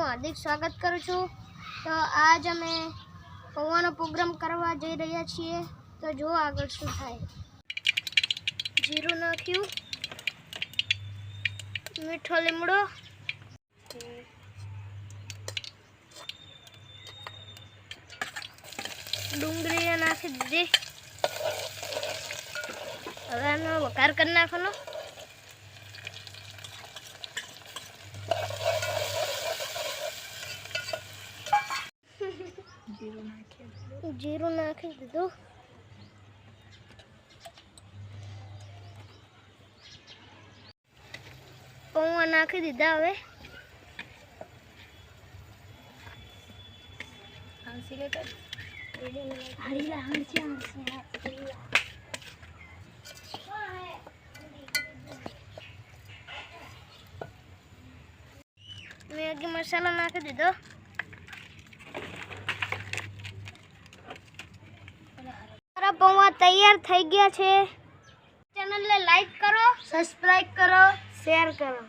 હાર્દિક સ્વાગત કરું છું. તો આજ અમે પૌવાનો પ્રોગ્રામ કરવા જઈ રહ્યા છીએ. તો જો આગળ શું થાય. જીરું નાખ્યું. મીઠો લીમડો. ડુંગળી નાખી દીધી. હવે એનો વઘાર કરી નાખવાનો. જીરું નાખી દીધું પૌવા નાખી દીધા હવે મેગી મસાલો નાખી દીધો પૌવા તૈયાર થઈ ગયા છે. ચેનલને લાઈક કરો સબસ્ક્રાઈબ કરો શેર કરો.